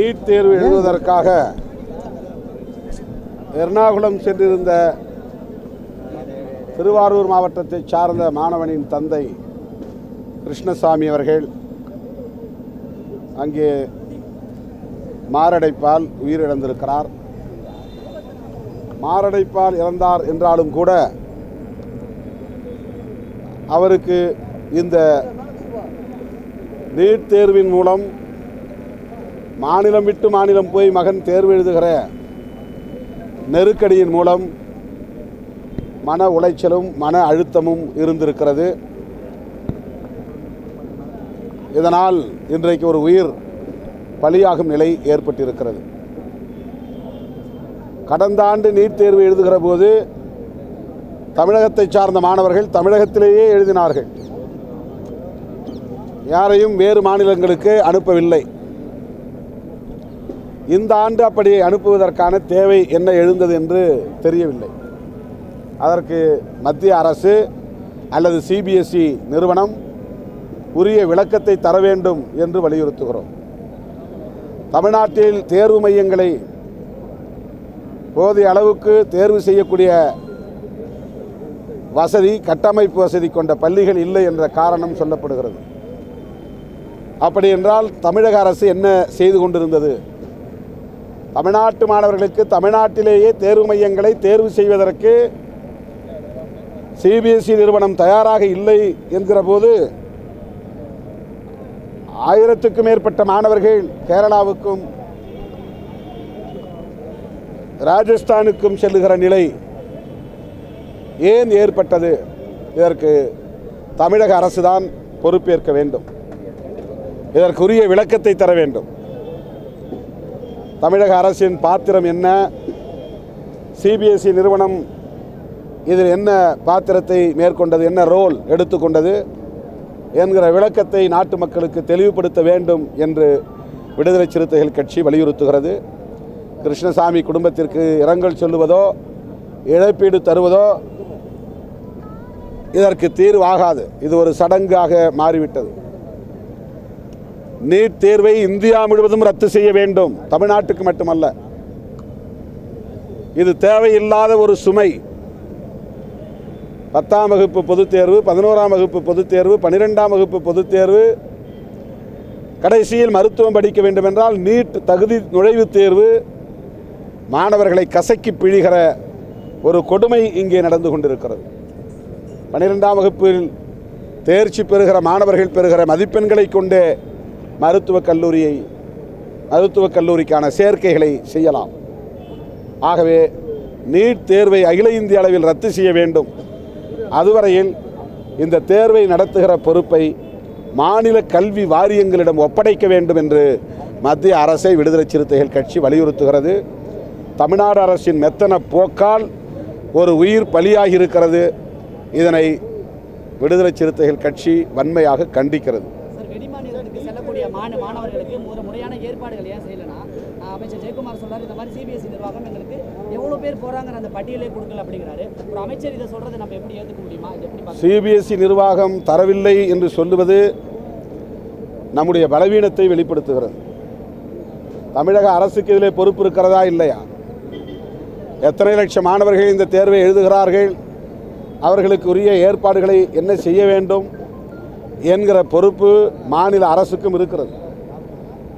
NEET தேர்வு எழுதுவதற்காக எர்ணாகுளம் சென்றிருந்த திருவாரூர் மாவட்டத்தை சார்ந்த மாணவனின் தந்தை கிருஷ்ணசாமி அவர்கள் அங்கே மாரடைப்பால் உயிரிழந்திருக்கிறார். மாரடைப்பால் இறந்தார் என்றாலும் கூட அவருக்கு இந்த நீட் தேர்வின் மூலம் மாநிலம் விட்டு மாநிலம் போய் மகன் தேர்வு எழுதுகிற நெருக்கடியின் மூலம் மன உளைச்சலும் மன அழுத்தமும் இருந்திருக்கிறது. இதனால் இன்றைக்கு ஒரு உயிர் பலியாகும் நிலை ஏற்பட்டிருக்கிறது. கடந்த ஆண்டு நீட் தேர்வு எழுதுகிற போது தமிழகத்தை சார்ந்த மாணவர்கள் தமிழகத்திலேயே எழுதினார்கள். யாரையும் வேறு மாநிலங்களுக்கு அனுப்பவில்லை. இந்த ஆண்டு அப்படி அனுப்புவதற்கான தேவை என்ன எழுந்தது என்று தெரியவில்லை. அதற்கு மத்திய அரசு அல்லது சிபிஎஸ்இ நிறுவனம் உரிய விளக்கத்தை தர வேண்டும் என்று வலியுறுத்துகிறோம். தமிழ்நாட்டில் தேர்வு மையங்களை போதிய அளவுக்கு தேர்வு செய்யக்கூடிய வசதி கட்டமைப்பு வசதி கொண்ட பள்ளிகள் இல்லை என்ற காரணம் சொல்லப்படுகிறது. அப்படி என்றால் தமிழக அரசு என்ன செய்து கொண்டிருந்தது? தமிழ்நாட்டு மாணவர்களுக்கு தமிழ்நாட்டிலேயே தேர்வு மையங்களை தேர்வு செய்வதற்கு சிபிஎஸ்இ நிறுவனம் தயாராக இல்லை என்கிற போது ஆயிரத்துக்கும் மேற்பட்ட மாணவர்கள் கேரளாவுக்கும் ராஜஸ்தானுக்கும் செல்லுகிற நிலை ஏன் ஏற்பட்டது? இதற்கு தமிழக அரசுதான் பொறுப்பேற்க வேண்டும். இதற்குரிய விளக்கத்தை தர வேண்டும். தமிழக அரசின் பாத்திரம் என்ன? சிபிஎஸ்இ நிறுவனம் இதில் என்ன பாத்திரத்தை மேற்கொண்டது? என்ன ரோல் எடுத்துக்கொண்டது? என்கிற விளக்கத்தை நாட்டு மக்களுக்கு தெளிவுபடுத்த வேண்டும் என்று விடுதலை சிறுத்தைகள் கட்சி வலியுறுத்துகிறது. கிருஷ்ணசாமி குடும்பத்திற்கு இரங்கல் சொல்லுவதோ இழப்பீடு தருவதோ இதற்கு தீர்வாகாது. இது ஒரு சடங்காக மாறிவிட்டது. நீட் தேர்வை இந்தியா முழுவதும் ரத்து செய்ய வேண்டும். தமிழ்நாட்டுக்கு மட்டுமல்ல. இது தேவையில்லாத ஒரு சுமை. பத்தாம் வகுப்பு பொதுத் தேர்வு பதினோராம் வகுப்பு பொதுத் தேர்வு பன்னிரெண்டாம் வகுப்பு பொதுத் தேர்வு கடைசியில் மருத்துவம் படிக்க வேண்டுமென்றால் நீட் தகுதி நுழைவுத் தேர்வு மாணவர்களை கசக்கி பிழிகிற ஒரு கொடுமை இங்கே நடந்து கொண்டிருக்கிறது. பன்னிரெண்டாம் வகுப்பில் தேர்ச்சி பெறுகிற மாணவர்கள் பெறுகிற மதிப்பெண்களை கொண்டே மருத்துவக் கல்லூரியை மருத்துவக் கல்லூரிக்கான சேர்க்கைகளை செய்யலாம். ஆகவே நீட் தேர்வை அகில இந்திய அளவில் ரத்து செய்ய வேண்டும். அதுவரையில் இந்த தேர்வை நடத்துகிற பொறுப்பை மாநில கல்வி வாரியங்களிடம் ஒப்படைக்க வேண்டும் என்று மத்திய அரசை விடுதலை சிறுத்தைகள் கட்சி வலியுறுத்துகிறது. தமிழ்நாடு அரசின் மெத்தன போக்கால் ஒரு உயிர் பலியாகி இருக்கிறது. இதனை விடுதலை சிறுத்தைகள் கட்சி வன்மையாக கண்டிக்கிறது. செல்லக்கூடிய மாண மாணவர்களுக்கு ஒரு முறையான ஏற்பாடுகள் ஏன் செய்யலைன்னா அமைச்சர் ஜெயக்குமார் சொல்கிறார் இந்த மாதிரி சிபிஎஸ்சி நிர்வாகம் எங்களுக்கு எவ்வளோ பேர் போகிறாங்கிற அந்த பட்டியலே கொடுக்கல அப்படிங்கிறாரு. ஒரு அமைச்சர் இதை சொல்கிறது நம்ம எப்படி ஏற்றுக்க முடியுமா? இது எப்படி சிபிஎஸ்சி நிர்வாகம் தரவில்லை என்று சொல்லுவது நம்முடைய பலவீனத்தை வெளிப்படுத்துகிறது. தமிழக அரசுக்கு இதிலே பொறுப்பு இருக்கிறதா இல்லையா? எத்தனை லட்சம் மாணவர்கள் இந்த தேர்வை எழுதுகிறார்கள்? அவர்களுக்கு உரிய ஏற்பாடுகளை என்ன செய்ய வேண்டும்? என்கிற பொறுப்பு மாநில அரசுக்கும் இருக்கிறது.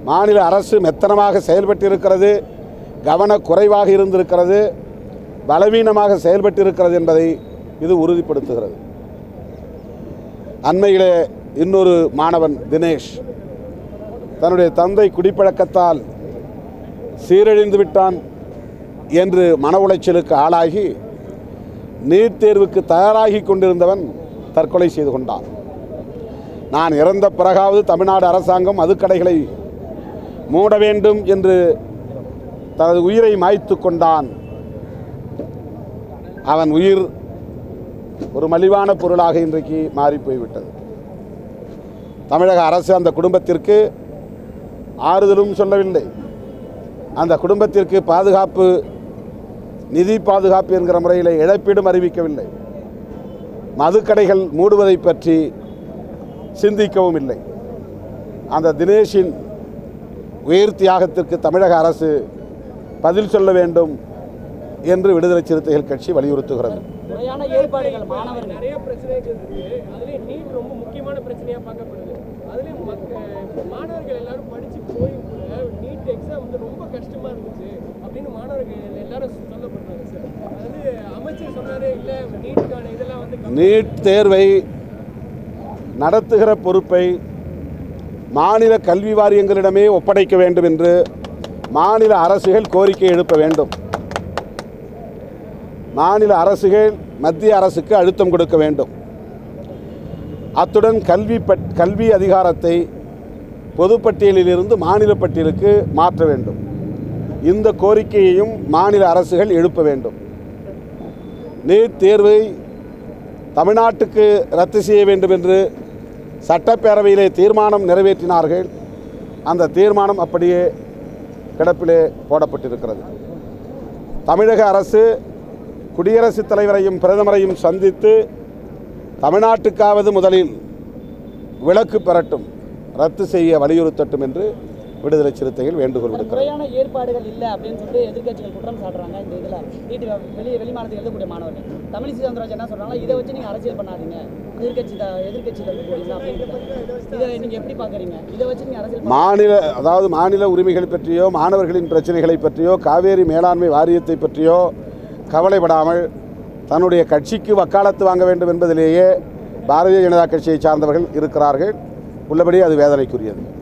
மாநில அரசு மெத்தனமாக செயல்பட்டிருக்கிறது கவனக்குறைவாக இருந்திருக்கிறது பலவீனமாக செயல்பட்டிருக்கிறது என்பதை இது உறுதிப்படுத்துகிறது. அண்மையிலே இன்னொரு மாணவன் தினேஷ் தன்னுடைய தந்தை குடிப்பழக்கத்தால் சீரழிந்து விட்டான் என்று மன உளைச்சலுக்கு ஆளாகி நீட் தேர்வுக்கு தயாராகி கொண்டிருந்தவன் தற்கொலை செய்து கொண்டான். நான் இறந்த பிறகாவது தமிழ்நாடு அரசாங்கம் மதுக்கடைகளை மூட வேண்டும் என்று தனது உயிரை மாய்த்து கொண்டான். அவன் உயிர் ஒரு மலிவான பொருளாக இன்றைக்கு மாறி போய்விட்டது தமிழக அரசு அந்த குடும்பத்திற்கு ஆறுதலும் சொல்லவில்லை. அந்த குடும்பத்திற்கு பாதுகாப்பு நிதி பாதுகாப்பு என்கிற முறையில் இழப்பீடும் அறிவிக்கவில்லை. மதுக்கடைகள் மூடுவதை பற்றி சிந்திக்கவும் இல்லை. அந்த தினேஷின் உயிர் தியாகத்திற்கு தமிழக அரசு பதில் சொல்ல வேண்டும் என்று விடுதலை சிறுத்தைகள் கட்சி வலியுறுத்துகிறது. முறையான ஏற்பாடுகள் மாணவர்கள். நிறைய பிரச்சனைகள் இருக்கு அதுலயும் நீட் ரொம்ப முக்கியமான பிரச்சனையா பார்க்கப்படுது. அதுலயும் மக்க மாணவர்கள் எல்லாரும் படிச்சு போய் கூட நீட் எக்ஸாம் வந்து ரொம்ப கஷ்டமா இருந்துச்சு அப்படின்னு மாணவர்கள் எல்லாரும் சொல்லப்படுறாங்க சார். அதாவது அமைச்சர் சொன்னாரு இல்ல நீட்டுக்கான இதெல்லாம் வந்து கம்மி- நீட் தேர்வை நடத்துகிற பொறுப்பை மாநில கல்வி வாரியங்களிடமே ஒப்படைக்க வேண்டும் என்று மாநில அரசுகள் கோரிக்கை எழுப்ப வேண்டும். மாநில அரசுகள் மத்திய அரசுக்கு அழுத்தம் கொடுக்க வேண்டும். அத்துடன் கல்வி பட் கல்வி அதிகாரத்தை பொதுப்பட்டியலிலிருந்து மாநில பட்டியலுக்கு மாற்ற வேண்டும். இந்த கோரிக்கையையும் மாநில அரசுகள் எழுப்ப வேண்டும். நீட் தேர்வை தமிழ்நாட்டுக்கு ரத்து செய்ய வேண்டும் என்று சட்டப்பேரவையிலே தீர்மானம் நிறைவேற்றினார்கள். அந்த தீர்மானம் அப்படியே கிடப்பிலே போடப்பட்டிருக்கிறது. தமிழக அரசு குடியரசுத் தலைவரையும் பிரதமரையும் சந்தித்து தமிழ்நாட்டுக்காவது முதலில் விலக்கு பெறட்டும் ரத்து செய்ய வலியுறுத்தட்டும் என்று விடுதலை சிறுத்தைகள் வேண்டுகோள் விடுக்கிறது. முறையான ஏற்பாடுகள் இல்லை அப்படின்னு சொல்லிட்டு எதிர்க்கட்சிகள் குற்றம் சாட்டுறாங்க இந்த இதில். நீட்டு வெளியே வெளி மாநிலத்தில் எழுதக்கூடிய மாணவர்கள். தமிழிசை சவுந்தரராஜன் என்ன சொல்றாங்க இதை வச்சு நீங்கள் அரசியல் பண்ணாதீங்க. மாநில அதாவது மாநில உரிமைகள் பற்றியோ மாணவர்களின் பிரச்சனைகளை பற்றியோ காவேரி மேலாண்மை வாரியத்தை பற்றியோ கவலைப்படாமல் தன்னுடைய கட்சிக்கு வக்காலத்து வாங்க வேண்டும் என்பதிலேயே பாரதிய ஜனதா கட்சியை சார்ந்தவர்கள் இருக்கிறார்கள். உள்ளபடி அது வேதனைக்குரியது.